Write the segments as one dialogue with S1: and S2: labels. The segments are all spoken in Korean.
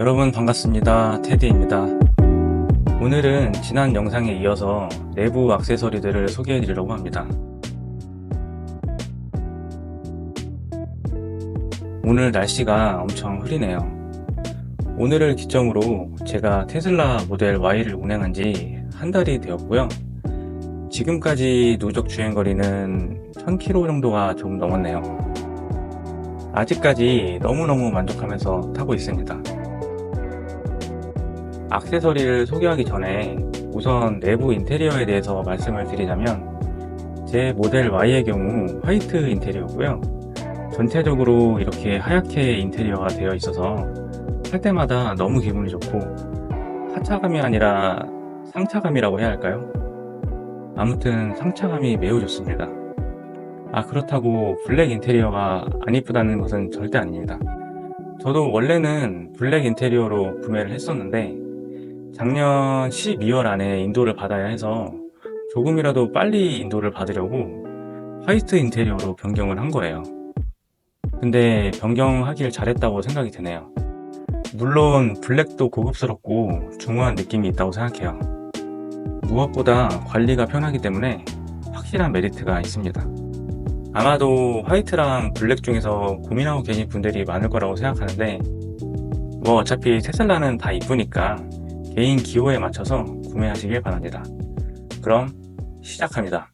S1: 여러분 반갑습니다. 테디입니다. 오늘은 지난 영상에 이어서 내부 액세서리들을 소개해 드리려고 합니다. 오늘 날씨가 엄청 흐리네요. 오늘을 기점으로 제가 테슬라 모델 Y를 운행한 지 한 달이 되었고요. 지금까지 누적 주행 거리는 1000km 정도가 조금 넘었네요. 아직까지 너무너무 만족하면서 타고 있습니다. 액세서리를 소개하기 전에 우선 내부 인테리어에 대해서 말씀을 드리자면 제 모델 Y의 경우 화이트 인테리어고요. 전체적으로 이렇게 하얗게 인테리어가 되어 있어서 탈 때마다 너무 기분이 좋고 하차감이 아니라 상차감이라고 해야 할까요? 아무튼 상차감이 매우 좋습니다. 아 그렇다고 블랙 인테리어가 안 이쁘다는 것은 절대 아닙니다. 저도 원래는 블랙 인테리어로 구매를 했었는데 작년 12월 안에 인도를 받아야 해서 조금이라도 빨리 인도를 받으려고 화이트 인테리어로 변경을 한 거예요. 근데 변경하길 잘했다고 생각이 드네요. 물론 블랙도 고급스럽고 중후한 느낌이 있다고 생각해요. 무엇보다 관리가 편하기 때문에 확실한 메리트가 있습니다. 아마도 화이트랑 블랙 중에서 고민하고 계신 분들이 많을 거라고 생각하는데 뭐 어차피 테슬라는 다 이쁘니까 개인 기호에 맞춰서 구매하시길 바랍니다. 그럼 시작합니다.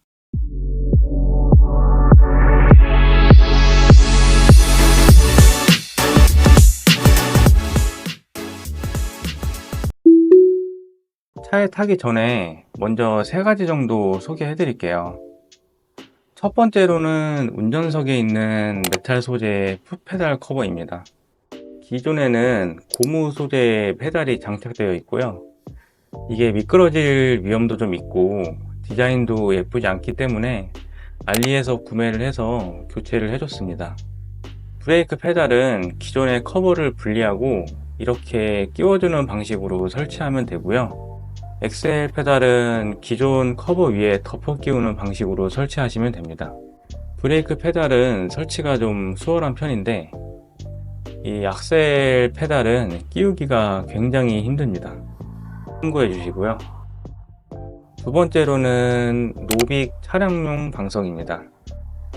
S1: 차에 타기 전에 먼저 세 가지 정도 소개해 드릴게요. 첫 번째로는 운전석에 있는 메탈 소재 풋페달 커버입니다. 기존에는 고무 소재 페달이 장착되어 있고요. 이게 미끄러질 위험도 좀 있고 디자인도 예쁘지 않기 때문에 알리에서 구매를 해서 교체를 해줬습니다. 브레이크 페달은 기존의 커버를 분리하고 이렇게 끼워주는 방식으로 설치하면 되고요. 엑셀 페달은 기존 커버 위에 덮어 끼우는 방식으로 설치하시면 됩니다. 브레이크 페달은 설치가 좀 수월한 편인데 이 악셀 페달은 끼우기가 굉장히 힘듭니다. 참고해 주시고요. 두 번째로는 노빅 차량용 방석입니다.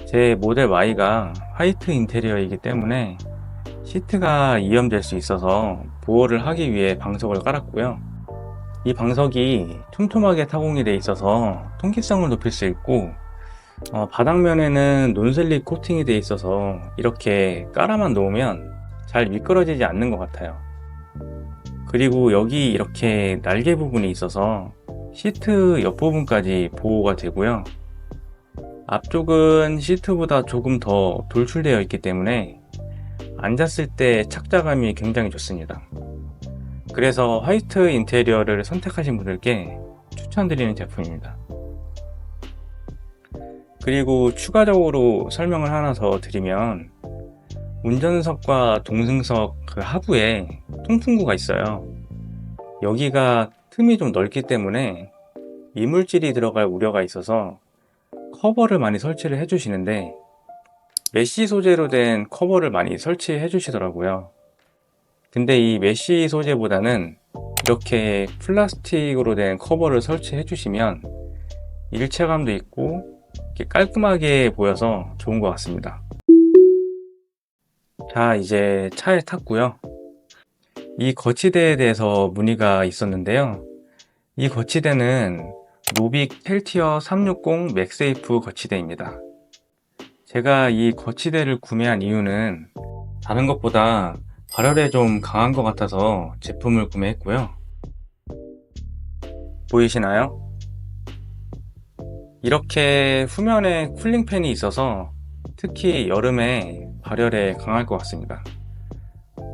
S1: 제 모델 Y가 화이트 인테리어이기 때문에 시트가 이염될 수 있어서 보호를 하기 위해 방석을 깔았고요. 이 방석이 촘촘하게 타공이 되어 있어서 통기성을 높일 수 있고 어, 바닥면에는 논슬립 코팅이 되어 있어서 이렇게 깔아만 놓으면 잘 미끄러지지 않는 것 같아요. 그리고 여기 이렇게 날개 부분이 있어서 시트 옆부분까지 보호가 되고요. 앞쪽은 시트보다 조금 더 돌출되어 있기 때문에 앉았을 때 착자감이 굉장히 좋습니다. 그래서 화이트 인테리어를 선택하신 분들께 추천드리는 제품입니다. 그리고 추가적으로 설명을 하나 더 드리면 운전석과 동승석 그 하부에 통풍구가 있어요. 여기가 틈이 좀 넓기 때문에 이물질이 들어갈 우려가 있어서 커버를 많이 설치를 해주시는데 메쉬 소재로 된 커버를 많이 설치해 주시더라고요. 근데 이 메쉬 소재보다는 이렇게 플라스틱으로 된 커버를 설치해 주시면 일체감도 있고 깔끔하게 보여서 좋은 것 같습니다. 자, 이제 차에 탔고요. 이 거치대에 대해서 문의가 있었는데요. 이 거치대는 노빅 텔티어 360 맥세이프 거치대입니다. 제가 이 거치대를 구매한 이유는 다른 것보다 발열에 좀 강한 것 같아서 제품을 구매했고요. 보이시나요? 이렇게 후면에 쿨링팬이 있어서 특히 여름에 발열에 강할 것 같습니다.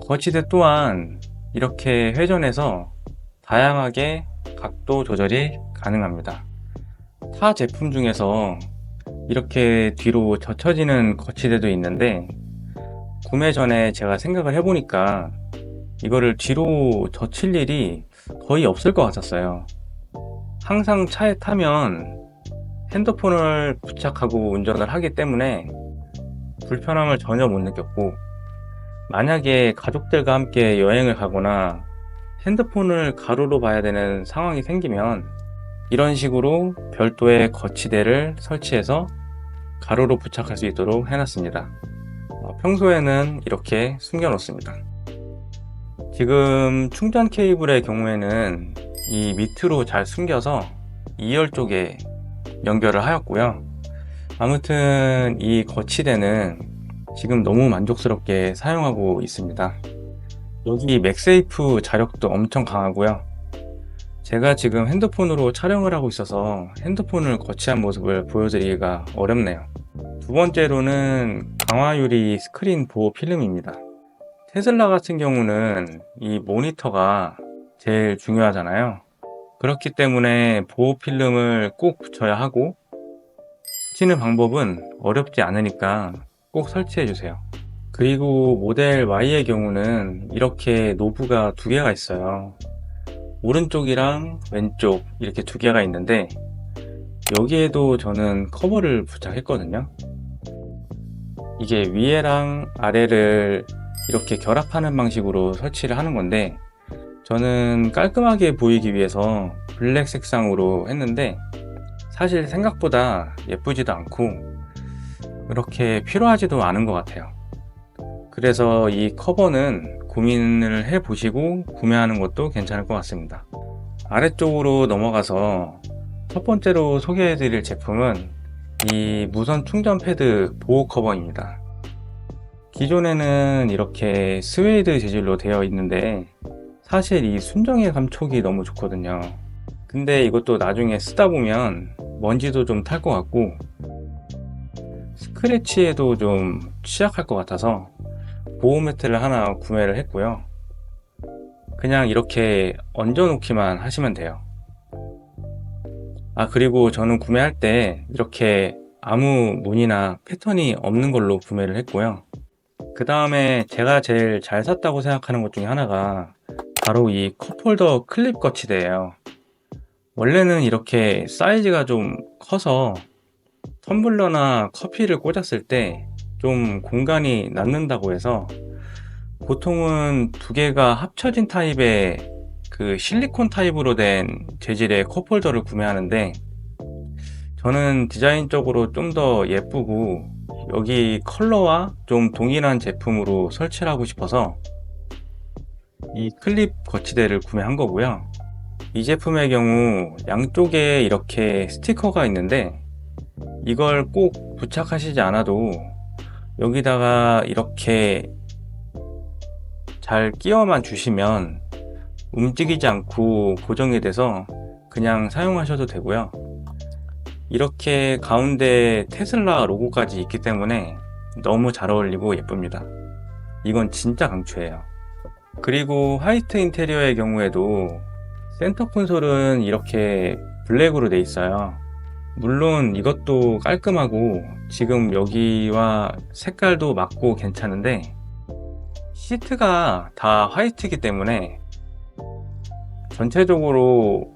S1: 거치대 또한 이렇게 회전해서 다양하게 각도 조절이 가능합니다. 타 제품 중에서 이렇게 뒤로 젖혀지는 거치대도 있는데 구매 전에 제가 생각을 해보니까 이거를 뒤로 젖힐 일이 거의 없을 것 같았어요. 항상 차에 타면 핸드폰을 부착하고 운전을 하기 때문에 불편함을 전혀 못 느꼈고 만약에 가족들과 함께 여행을 가거나 핸드폰을 가로로 봐야 되는 상황이 생기면 이런 식으로 별도의 거치대를 설치해서 가로로 부착할 수 있도록 해놨습니다. 어, 평소에는 이렇게 숨겨 놓습니다. 지금 충전 케이블의 경우에는 이 밑으로 잘 숨겨서 2열 쪽에 연결을 하였고요. 아무튼 이 거치대는 지금 너무 만족스럽게 사용하고 있습니다. 여기 맥세이프 자력도 엄청 강하고요. 제가 지금 핸드폰으로 촬영을 하고 있어서 핸드폰을 거치한 모습을 보여드리기가 어렵네요. 두 번째로는 강화유리 스크린 보호 필름입니다. 테슬라 같은 경우는 이 모니터가 제일 중요하잖아요. 그렇기 때문에 보호 필름을 꼭 붙여야 하고 붙이는 방법은 어렵지 않으니까 꼭 설치해 주세요. 그리고 모델 Y의 경우는 이렇게 노브가 두 개가 있어요. 오른쪽이랑 왼쪽 이렇게 두 개가 있는데 여기에도 저는 커버를 부착했거든요. 이게 위에랑 아래를 이렇게 결합하는 방식으로 설치를 하는 건데 저는 깔끔하게 보이기 위해서 블랙 색상으로 했는데 사실 생각보다 예쁘지도 않고 그렇게 필요하지도 않은 것 같아요. 그래서 이 커버는 고민을 해 보시고 구매하는 것도 괜찮을 것 같습니다. 아래쪽으로 넘어가서 첫 번째로 소개해 드릴 제품은 이 무선 충전 패드 보호 커버입니다. 기존에는 이렇게 스웨이드 재질로 되어 있는데 사실 이 순정의 감촉이 너무 좋거든요. 근데 이것도 나중에 쓰다 보면 먼지도 좀 탈 것 같고 스크래치에도 좀 취약할 것 같아서 보호 매트를 하나 구매를 했고요. 그냥 이렇게 얹어 놓기만 하시면 돼요. 아, 그리고 저는 구매할 때 이렇게 아무 무늬나 패턴이 없는 걸로 구매를 했고요. 그 다음에 제가 제일 잘 샀다고 생각하는 것 중에 하나가 바로 이 컵홀더 클립 거치대예요. 원래는 이렇게 사이즈가 좀 커서 텀블러나 커피를 꽂았을 때 좀 공간이 남는다고 해서 보통은 두 개가 합쳐진 타입의 그 실리콘 타입으로 된 재질의 컵홀더를 구매하는데 저는 디자인적으로 좀 더 예쁘고 여기 컬러와 좀 동일한 제품으로 설치를 하고 싶어서 이 클립 거치대를 구매한 거고요. 이 제품의 경우 양쪽에 이렇게 스티커가 있는데 이걸 꼭 부착하시지 않아도 여기다가 이렇게 잘 끼워만 주시면 움직이지 않고 고정이 돼서 그냥 사용하셔도 되고요. 이렇게 가운데 테슬라 로고까지 있기 때문에 너무 잘 어울리고 예쁩니다. 이건 진짜 강추해요. 그리고 화이트 인테리어의 경우에도 센터 콘솔은 이렇게 블랙으로 돼 있어요. 물론 이것도 깔끔하고 지금 여기와 색깔도 맞고 괜찮은데 시트가 다 화이트이기 때문에 전체적으로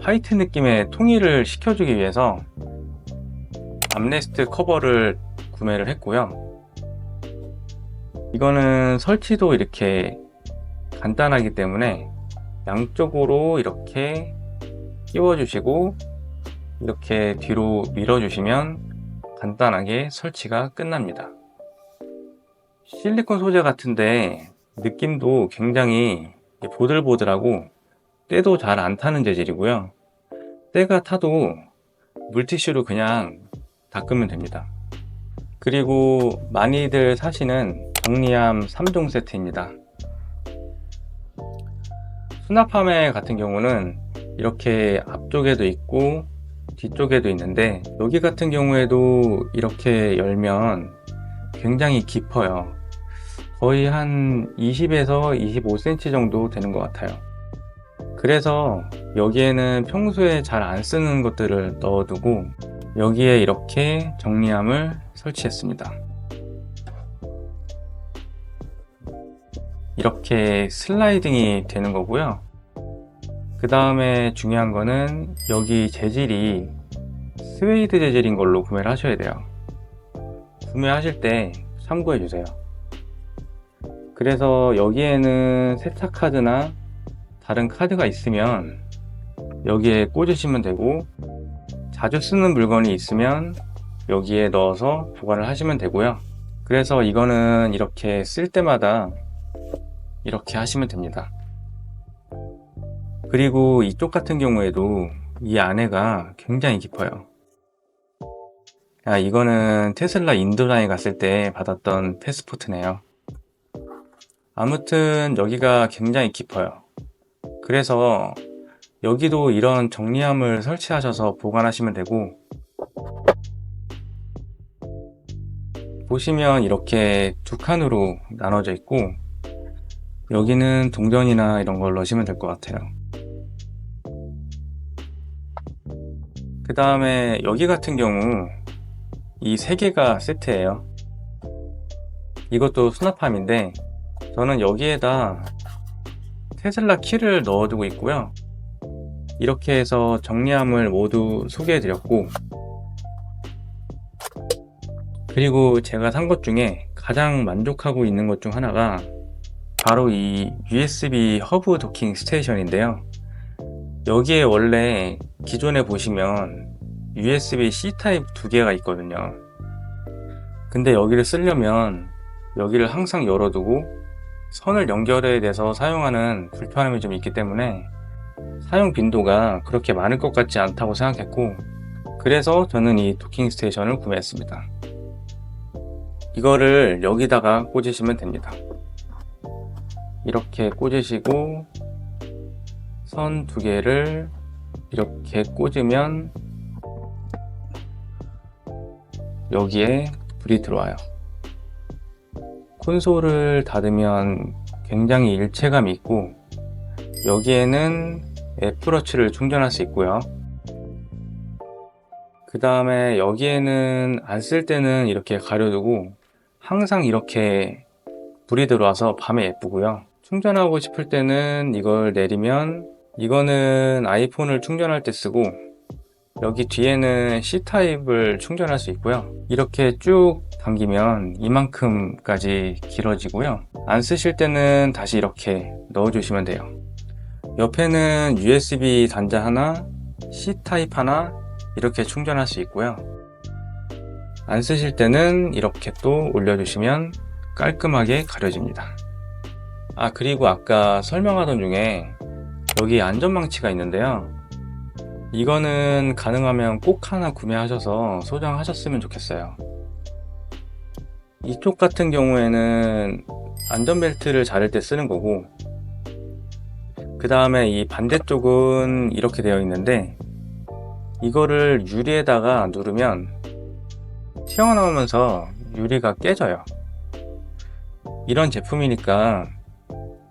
S1: 화이트 느낌의 통일을 시켜주기 위해서 암레스트 커버를 구매를 했고요. 이거는 설치도 이렇게 간단하기 때문에 양쪽으로 이렇게 끼워주시고 이렇게 뒤로 밀어주시면 간단하게 설치가 끝납니다. 실리콘 소재 같은데 느낌도 굉장히 보들보들하고 때도 잘 안 타는 재질이고요. 때가 타도 물티슈로 그냥 닦으면 됩니다. 그리고 많이들 사시는 정리함 3종 세트입니다. 수납함에 같은 경우는 이렇게 앞쪽에도 있고 뒤쪽에도 있는데 여기 같은 경우에도 이렇게 열면 굉장히 깊어요. 거의 한 20에서 25cm 정도 되는 것 같아요. 그래서 여기에는 평소에 잘 안 쓰는 것들을 넣어두고 여기에 이렇게 정리함을 설치했습니다 이렇게 슬라이딩이 되는 거고요. 그 다음에 중요한 거는 여기 재질이 스웨이드 재질인 걸로 구매를 하셔야 돼요. 구매하실 때 참고해 주세요. 그래서 여기에는 세차 카드나 다른 카드가 있으면 여기에 꽂으시면 되고 자주 쓰는 물건이 있으면 여기에 넣어서 보관을 하시면 되고요. 그래서 이거는 이렇게 쓸 때마다 이렇게 하시면 됩니다. 그리고 이쪽 같은 경우에도 이 안에가 굉장히 깊어요. 아, 이거는 테슬라 인도라에 갔을 때 받았던 패스포트네요. 아무튼 여기가 굉장히 깊어요. 그래서 여기도 이런 정리함을 설치하셔서 보관하시면 되고 보시면 이렇게 두 칸으로 나눠져 있고 여기는 동전이나 이런 걸 넣으시면 될 것 같아요. 그 다음에 여기 같은 경우 이 세 개가 세트예요. 이것도 수납함인데 저는 여기에다 테슬라 키를 넣어두고 있고요. 이렇게 해서 정리함을 모두 소개해 드렸고 그리고 제가 산 것 중에 가장 만족하고 있는 것 중 하나가 바로 이 USB 허브 도킹 스테이션인데요. 여기에 원래 기존에 보시면 USB-C 타입 두 개가 있거든요. 근데 여기를 쓰려면 여기를 항상 열어두고 선을 연결해야 돼서 사용하는 불편함이 좀 있기 때문에 사용 빈도가 그렇게 많을 것 같지 않다고 생각했고 그래서 저는 이 도킹 스테이션을 구매했습니다. 이거를 여기다가 꽂으시면 됩니다. 이렇게 꽂으시고 선 두 개를 이렇게 꽂으면 여기에 불이 들어와요. 콘솔을 닫으면 굉장히 일체감이 있고 여기에는 애플워치를 충전할 수 있고요. 그 다음에 여기에는 안 쓸 때는 이렇게 가려두고 항상 이렇게 불이 들어와서 밤에 예쁘고요. 충전하고 싶을 때는 이걸 내리면 이거는 아이폰을 충전할 때 쓰고 여기 뒤에는 C타입을 충전할 수 있고요. 이렇게 쭉 당기면 이만큼까지 길어지고요. 안 쓰실 때는 다시 이렇게 넣어 주시면 돼요. 옆에는 USB 단자 하나, C타입 하나 이렇게 충전할 수 있고요. 안 쓰실 때는 이렇게 또 올려주시면 깔끔하게 가려집니다. 아, 그리고 아까 설명하던 중에 여기 안전망치가 있는데요. 이거는 가능하면 꼭 하나 구매하셔서 소장하셨으면 좋겠어요. 이쪽 같은 경우에는 안전벨트를 자를 때 쓰는 거고, 그 다음에 이 반대쪽은 이렇게 되어 있는데, 이거를 유리에다가 누르면 튀어나오면서 유리가 깨져요. 이런 제품이니까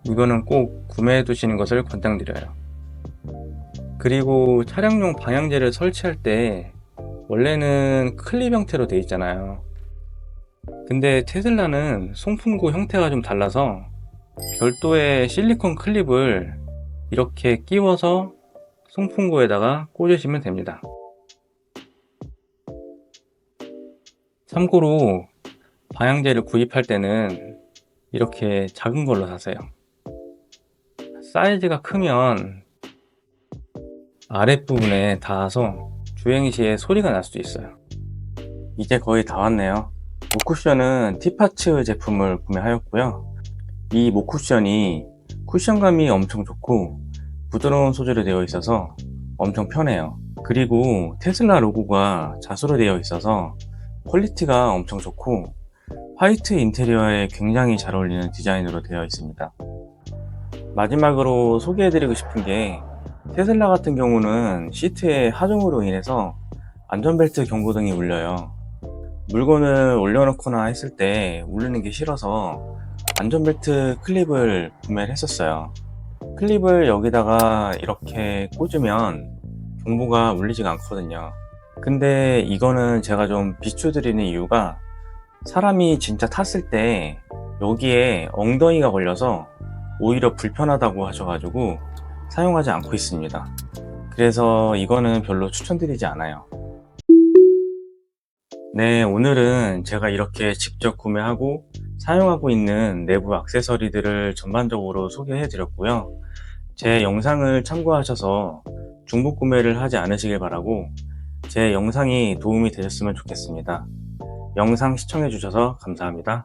S1: 이거는 꼭 구매해 두시는 것을 권장드려요. 그리고 차량용 방향제를 설치할 때 원래는 클립 형태로 되어 있잖아요. 근데 테슬라는 송풍구 형태가 좀 달라서 별도의 실리콘 클립을 이렇게 끼워서 송풍구에다가 꽂으시면 됩니다. 참고로 방향제를 구입할 때는 이렇게 작은 걸로 사세요. 사이즈가 크면 아랫부분에 닿아서 주행 시에 소리가 날 수도 있어요. 이제 거의 다 왔네요. 목쿠션은 티파츠 제품을 구매하였고요. 이 목쿠션이 쿠션감이 엄청 좋고 부드러운 소재로 되어 있어서 엄청 편해요. 그리고 테슬라 로고가 자수로 되어 있어서 퀄리티가 엄청 좋고 화이트 인테리어에 굉장히 잘 어울리는 디자인으로 되어 있습니다. 마지막으로 소개해드리고 싶은 게 테슬라 같은 경우는 시트의 하중으로 인해서 안전벨트 경고등이 울려요. 물건을 올려놓거나 했을 때 울리는 게 싫어서 안전벨트 클립을 구매를 했었어요. 클립을 여기다가 이렇게 꽂으면 경보가 울리지가 않거든요. 근데 이거는 제가 좀 비추드리는 이유가 사람이 진짜 탔을 때 여기에 엉덩이가 걸려서 오히려 불편하다고 하셔가지고 사용하지 않고 있습니다. 그래서 이거는 별로 추천드리지 않아요. 네, 오늘은 제가 이렇게 직접 구매하고 사용하고 있는 내부 액세서리들을 전반적으로 소개해 드렸고요. 제 영상을 참고하셔서 중복 구매를 하지 않으시길 바라고 제 영상이 도움이 되셨으면 좋겠습니다. 영상 시청해 주셔서 감사합니다.